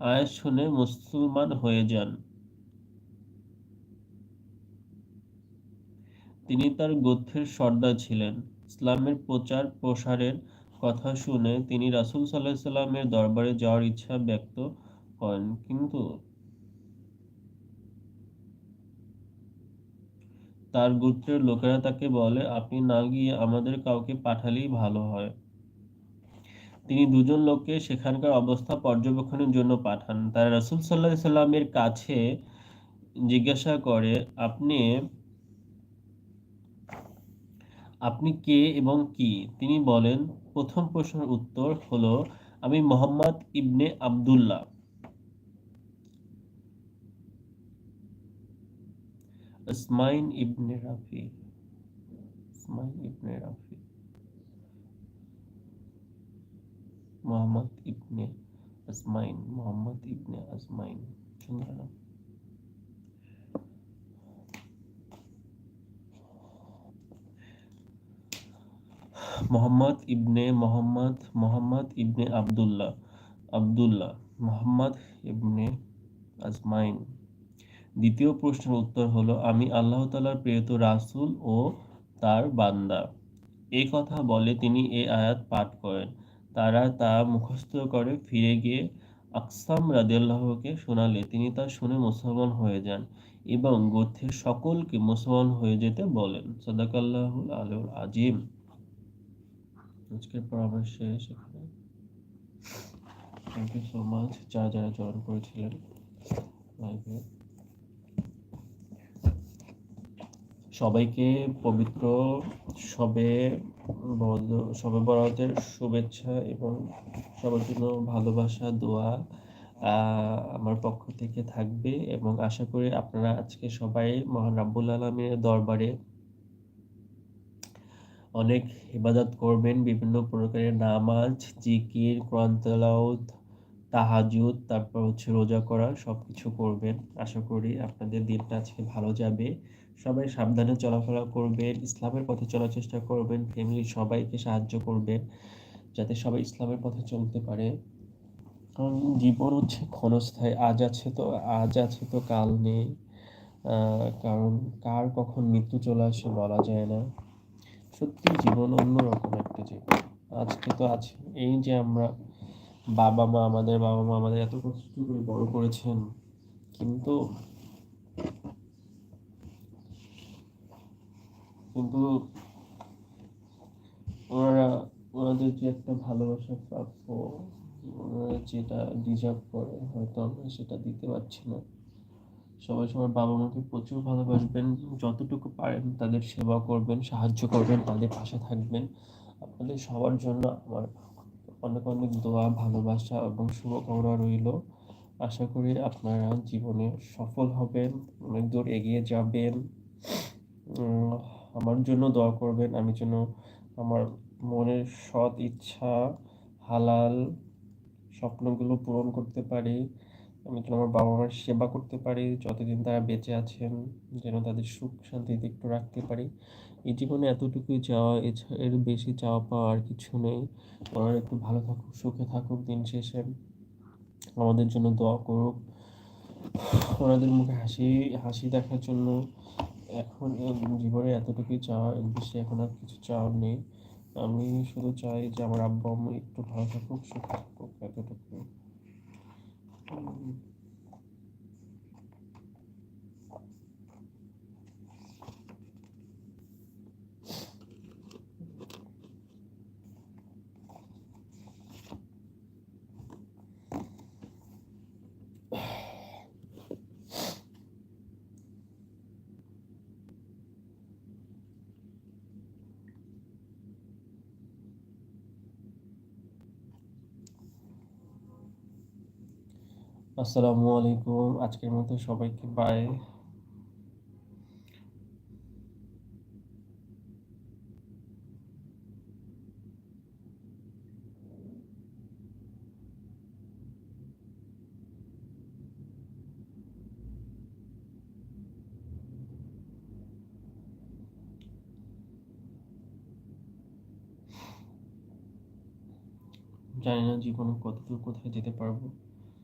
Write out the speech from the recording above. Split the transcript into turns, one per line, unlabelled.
আয়াত শুনে মুসলমান হয়ে যান। তিনি তার গোত্রের সর্দার ছিলেন। ইসলামের প্রচার প্রসারের কথা শুনে তিনি রাসুল সাল্লাহ সাল্লামের দরবারে যাওয়ার ইচ্ছা ব্যক্ত করেন। কিন্তু তার গোত্রের লোকেরা তাকে বলে, আপনি না গিয়ে আমাদের কাউকে পাঠালেই ভালো হয়। তিনি দুজন লোককে সেখানকার অবস্থা পর্যবেক্ষণের জন্য পাঠান। তারা রাসুল সাল্লাহ সাল্লামের কাছে জিজ্ঞাসা করে, আপনি আপনি কে এবং কি? তিনি বলেন, প্রথম প্রশ্নের উত্তর হলো, আমি মোহাম্মদ ইবনে আবদুল্লাহ। ইসমাইন ইবনে রাফি। ইসমাইন ইবনে রাফি। মোহাম্মদ ইবনে আসমাইন মোহাম্মদ ইবনে আসমাইন সুন্দর নাম মোহাম্মদ ইবনে মোহাম্মদ মোহাম্মদ ইবনে আবদুল্লাহ আবদুল্লাহ মোহাম্মদ ইবনে আজমাইন দ্বিতীয় প্রশ্নের উত্তর হলো, আমি আল্লাহ তালার প্রেরিত রাসুল ও তার বান্দা। এই কথা বলে তিনি এই আয়াত পাঠ করেন। তারা তা মুখস্থ করে ফিরে গিয়ে আকসাম রাদিয়াল্লাহকে শোনালে, তিনি তা শুনে মুসলমান হয়ে যান এবং গোত্রের সকলকে মুসলমান হয়ে যেতে বলেন। সদাকাল্লাহুল আলুল আজিম। আজকের পরামর্শ শেষ এখানে। থ্যাংক ইউ সো মাচ যারা যারা জয়েন করেছিলেন লাইভে সবাইকে পবিত্র সবে সবে বরাতের শুভেচ্ছা এবং সবার জন্য ভালোবাসা, দোয়া আমার পক্ষ থেকে থাকবে এবং আশা করি আপনারা আজকে সবাই মহান রাব্বুল আলমীর দরবারে অনেক ইবাদত করবেন, বিভিন্ন প্রকারের নামাজ, জিকির, কোরআন তেলাওত তাহাজুদ তারপর হচ্ছে রোজা করা সব কিছু করবেন। আশা করি আপনাদের দিনটা আজকে ভালো যাবে। সবাই সাবধানে চলাফেরা করবেন, ইসলামের পথে চলার চেষ্টা করবেন ফ্যামিলির সবাইকে সাহায্য করবেন যাতে সবাই ইসলামের পথে চলতে পারে। কারণ জীবন হচ্ছে ক্ষণস্থায়ী, আজ আছে তো, আজ আছে তো, কাল নেই। কারণ কার কখন মৃত্যু চলে আসে বলা যায় না। সত্যি জীবন অন্যরকম একটা জীবন। আজকে তো আছে। এই যে আমরা বাবা মা, আমাদের বাবা মা আমাদের এত কষ্ট করে বড় করেছেন, কিন্তু কিন্তু ওনারা ওনাদের যে একটা ভালোবাসা প্রাপ্য যেটা ডিজার্ভ করে, হয়তো আমরা সেটা দিতে পারছি না। সবাই সবার বাবা মাকে প্রচুর ভালোবাসবেন, যতটুকু পারেন তাদের সেবা করবেন, সাহায্য করবেন, তাদের পাশে থাকবেন। আপনাদের সবার জন্য আমার অনেক অনেক দোয়া, ভালোবাসা এবং শুভকামনা রইল। আশা করি আপনারা জীবনে সফল হবেন, অনেক দূর এগিয়ে যাবেন। আমার জন্য দোয়া করবেন, আমি যেন আমার মনের সৎ ইচ্ছা, হালাল স্বপ্নগুলো পূরণ করতে পারি, আমি যেন আমার বাবা মার সেবা করতে পারি, যতদিন তারা বেঁচে আছেন, যেন তাদের সুখ শান্তিতে একটু রাখতে পারি। এই জীবনে এতটুকুই চাওয়া, এছাড়া এর বেশি চাওয়া পাওয়া আর কিছু নেই। ওনারা একটু ভালো থাকুক, সুখে থাকুক, দিন শেষে আমাদের জন্য দোয়া করুক। ওনাদের মুখে হাসি হাসি দেখার জন্য এখন জীবনে এতটুকুই চাওয়া এর বেশি এখন আর কিছু চাওয়ার নেই। আমি শুধু চাই যে আমার আব্বা আম্মু একটু ভালো থাকুক, সুখ থাকুক এতটুকু আসসালামু আলাইকুম। আজকের মতো সবাইকে বাই জানি না জীবনে কতদূর কোথায় যেতে পারব।